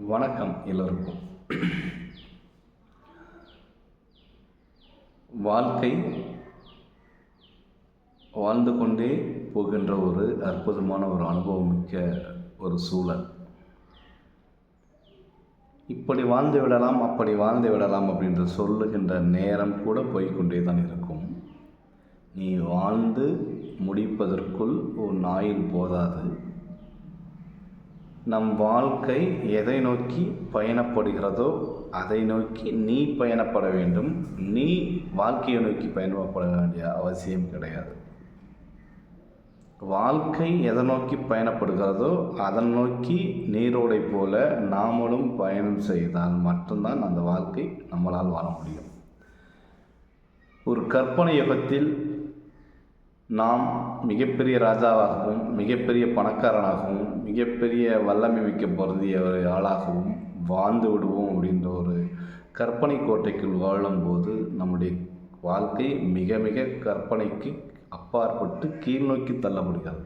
வணக்கம் எல்லோருக்கும். வாழ்க்கை வாழ்ந்து கொண்டே போகின்ற ஒரு அற்புதமான ஒரு அனுபவம் மிக்க ஒரு சூழல். இப்படி வாழ்ந்து விடலாம் அப்படி வாழ்ந்து விடலாம் அப்படின்ற சொல்லுகின்ற நேரம் கூட போய்க்கொண்டே தான் இருக்கும். நீ வாழ்ந்து முடிப்பதற்குள் உன் ஆயுள் போதாது. நம் வாழ்க்கை எதை நோக்கி பயணப்படுகிறதோ அதை நோக்கி நீ பயணப்பட வேண்டும். நீ வாழ்க்கையை நோக்கி பயணப்பட வேண்டிய அவசியம் கிடையாது. வாழ்க்கை எதை நோக்கி பயணப்படுகிறதோ அதை நோக்கி நீரோடை போல நாமளும் பயணம் செய்தால் மட்டும்தான் அந்த வாழ்க்கை நம்மளால் வாழ முடியும். ஒரு கற்பனை யுகத்தில் நாம் மிகப்பெரிய ராஜாவாகவும் மிகப்பெரிய பணக்காரனாகவும் மிகப்பெரிய வல்லமை மிக்க பொருந்திய ஒரு ஆளாகவும் வாழ்ந்து விடுவோம் அப்படின்ற ஒரு கற்பனை கோட்டைக்குள் வாழும்போது நம்முடைய வாழ்க்கை மிக மிக கற்பனைக்கு அப்பாற்பட்டு கீழ்நோக்கி தள்ளப்படுகிறது.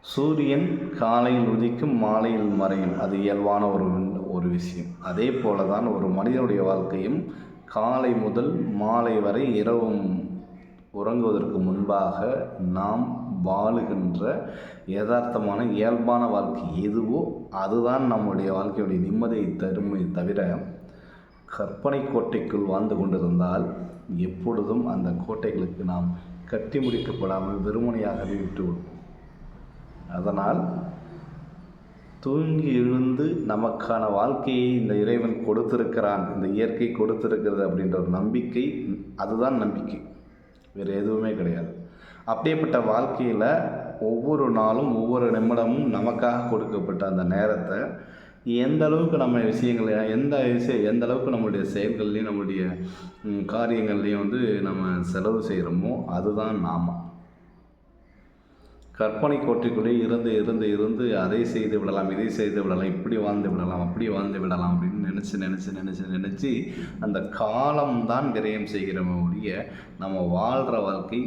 சூரியன் காலையில் உதிக்கும் மாலையில் மறையும். அது இயல்பான ஒரு ஒரு விஷயம். அதே போல தான் ஒரு மனிதனுடைய வாழ்க்கையும் காலை முதல் மாலை வரை இரவும் உறங்குவதற்கு முன்பாக நாம் வாழுகின்ற யதார்த்தமான இயல்பான வாழ்க்கை எதுவோ அதுதான் நம்முடைய வாழ்க்கையுடைய நிம்மதியை தருமே தவிர கற்பனை கோட்டைக்குள் வாழ்ந்து கொண்டிருந்தால் எப்பொழுதும் அந்த கோட்டைகளுக்கு நாம் கட்டி முடிக்கப்படாமல் வெறுமனையாகவே விட்டுவிடுவோம். அதனால் தூங்கி எழுந்து நமக்கான வாழ்க்கையை இந்த இறைவன் கொடுத்திருக்கிறான் இந்த இயற்கை கொடுத்திருக்கிறது அப்படின்ற ஒரு நம்பிக்கை அதுதான் நம்பிக்கை. வேறு எதுவுமே கிடையாது. அப்படியேப்பட்ட வாழ்க்கையில் ஒவ்வொரு நாளும் ஒவ்வொரு நிமிடமும் நமக்காக கொடுக்கப்பட்ட அந்த நேரத்தை எந்த அளவுக்கு நம்ம விஷயங்கள் எந்த விஷயம் எந்த அளவுக்கு நம்மளுடைய செயல்கள்லையும் நம்மளுடைய காரியங்கள்லையும் வந்து நம்ம செலவு செய்கிறோமோ அதுதான் நாம. கற்பனை கோட்டைக்குள்ளே இருந்து இருந்து இருந்து அதை செய்து விடலாம் இதை செய்து விடலாம் இப்படி வாழ்ந்து விடலாம் அப்படி வாழ்ந்து விடலாம் அப்படின்னு நினச்சி நினச்சி நினச்சி நினச்சி அந்த காலம்தான் விரயம் செய்கிறோமே ஒழிய நம்ம வாழ்கிற வாழ்க்கை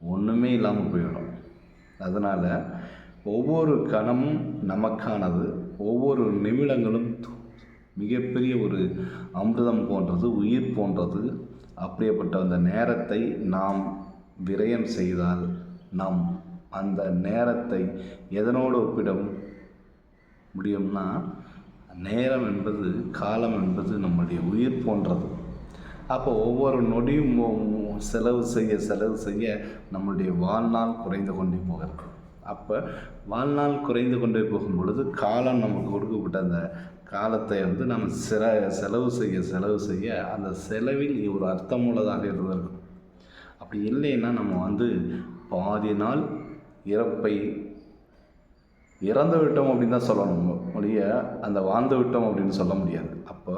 ஒன்றுமே இல்லாமல் போயிடும். அதனால் ஒவ்வொரு கணமும் நமக்கானது ஒவ்வொரு நிமிடங்களும் மிகப்பெரிய ஒரு அமிர்தம் போன்றது உயிர் போன்றது. அப்படியேப்பட்ட அந்த நேரத்தை நாம் விரயம் செய்தால் நாம் அந்த நேரத்தை எதனோடு ஒப்பிட முடியும்னா நேரம் என்பது காலம் என்பது நம்முடைய உயிர் போன்றது. அப்போ ஒவ்வொரு நொடியும் செலவு செய்ய செலவு செய்ய நம்முடைய வாழ்நாள் குறைந்து கொண்டே போகிறது. அப்போ வாழ்நாள் குறைந்து கொண்டே போகும் பொழுது காலம் நமக்கு கொடுக்கப்பட்ட அந்த காலத்தை வந்து நம்ம சிற செலவு செய்ய செலவு செய்ய அந்த செலவில் ஒரு அர்த்தமுள்ளதாக இருந்திருக்கும். அப்படி இல்லைன்னா நம்ம வந்து பாதி நாள் இறப்பை இறந்து விட்டோம் அப்படின்னு தான் சொல்லணும். ஒழிய அந்த வாழ்ந்து விட்டோம் அப்படின்னு சொல்ல முடியாது. அப்போ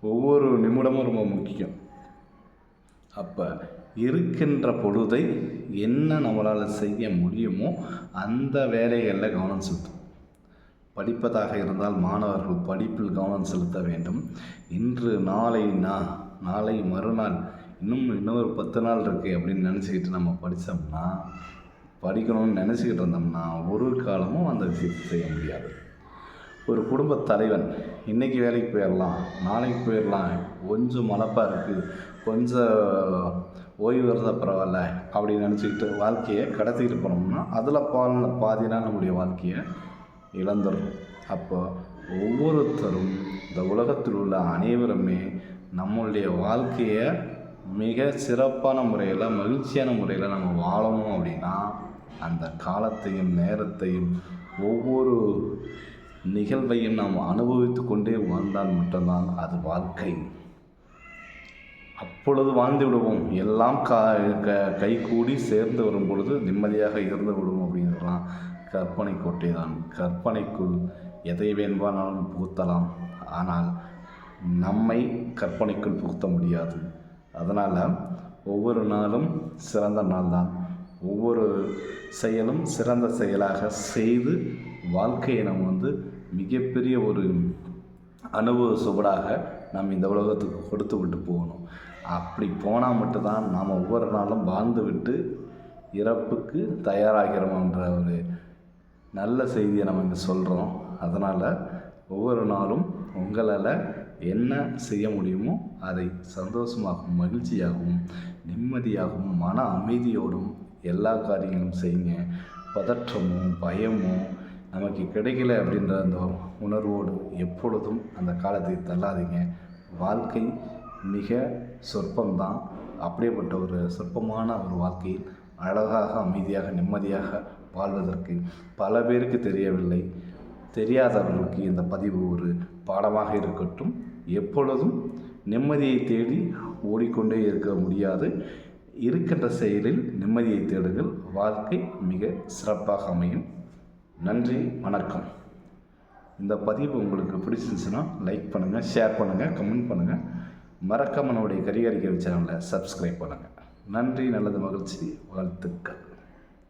ஒவ்வொரு நிமிடமும் ரொம்ப முக்கியம். அப்போ இருக்கின்ற பொழுதை என்ன நம்மளால் செய்ய முடியுமோ அந்த வேலைகளில் கவனம் செலுத்தும். படிப்பதாக இருந்தால் மாணவர்கள் படிப்பில் கவனம் செலுத்த வேண்டும். இன்று நாளை நா நாளை மறுநாள் இன்னும் இன்னும் ஒரு பத்து நாள் இருக்குது அப்படின்னு நினச்சிக்கிட்டு நம்ம படித்தோம்னா படிக்கணும்னு நினச்சிக்கிட்டு இருந்தோம்னா ஒரு காலமும் அந்த விஷயத்தை செய்ய முடியாது. ஒரு குடும்ப தலைவன் இன்றைக்கி வேலைக்கு போயிடலாம் நாளைக்கு போயிடலாம் கொஞ்சம் மலப்பாக இருக்குது கொஞ்சம் ஓய்வு இருந்தால் பரவாயில்ல அப்படின்னு நினச்சிக்கிட்டு வாழ்க்கையை கடத்திக்கிட்டு போனோம்னா அதில் பால் பாதினா நம்முடைய வாழ்க்கையை இழந்துடும் அப்போ ஒவ்வொருத்தரும் இந்த உலகத்தில் உள்ள அனைவருமே நம்மளுடைய வாழ்க்கையை மிக சிறப்பான முறையில் மகிழ்ச்சியான முறையில் நம்ம வாழணும் அப்படின்னா அந்த காலத்தையும் நேரத்தையும் ஒவ்வொரு நிகழ்வையும் நாம் அனுபவித்து கொண்டே வாழ்ந்தால் மட்டும்தான் அது வாழ்க்கை. அப்பொழுது வாழ்ந்து விடுவோம். எல்லாம் கா க கைகூடி சேர்ந்து வரும் பொழுது நிம்மதியாக இருந்து விடுவோம் அப்படிங்கிறலாம் கற்பனை கோட்டை தான். கற்பனைக்குள் எதை வேண்டுமானாலும் புகுத்தலாம். ஆனால் நம்மை கற்பனைக்குள் புகுத்த முடியாது. அதனால் ஒவ்வொரு நாளும் சிறந்த நாள் தான் ஒவ்வொரு செயலும் சிறந்த செயலாக செய்து வாழ்க்கையை நம்ம வந்து மிகப்பெரிய ஒரு அனுபவ சுவடாக நம்ம இந்த உலகத்துக்கு கொடுத்து விட்டு போகணும். அப்படி போனால் மட்டும்தான் நாம் ஒவ்வொரு நாளும் வாழ்ந்து விட்டு இறப்புக்கு தயாராகிறோம்ன்ற ஒரு நல்ல செய்தியை நம்ம இங்கே சொல்கிறோம் அதனால் ஒவ்வொரு நாளும் உங்களால் என்ன செய்ய முடியுமோ அதை சந்தோஷமாகவும் மகிழ்ச்சியாகவும் நிம்மதியாகவும் மன அமைதியோடும் எல்லா காரியங்களும் செய்யுங்க. பதற்றமும் பயமும் நமக்கு கிடைக்கல அப்படின்ற அந்த உணர்வோடு எப்பொழுதும் அந்த காலத்தை தள்ளாதீங்க. வாழ்க்கை மிக சொற்பம்தான். அப்படிப்பட்ட ஒரு சொற்பமான ஒரு வாழ்க்கையில் அழகாக அமைதியாக நிம்மதியாக வாழ்வதற்கு பல பேருக்கு தெரியவில்லை. தெரியாதவர்களுக்கு இந்த பதிவு ஒரு பாடமாக இருக்கட்டும். எப்பொழுதும் நிம்மதியை தேடி ஓடிக்கொண்டே இருக்க முடியாது. இருக்கின்ற செயலில் நிம்மதியை தேடுங்கள். வாழ்க்கை மிக சிறப்பாக அமையும். நன்றி வணக்கம். இந்த பதிவு உங்களுக்கு பிடிச்சிருந்துச்சுன்னா லைக் பண்ணுங்கள் ஷேர் பண்ணுங்கள் கமெண்ட் பண்ணுங்கள் மறக்காம நம்முடைய கரிகாரிக்கை சேனலை சப்ஸ்கிரைப் பண்ணுங்கள் நன்றி நல்லது மகிழ்ச்சி வாழ்த்துக்கள்.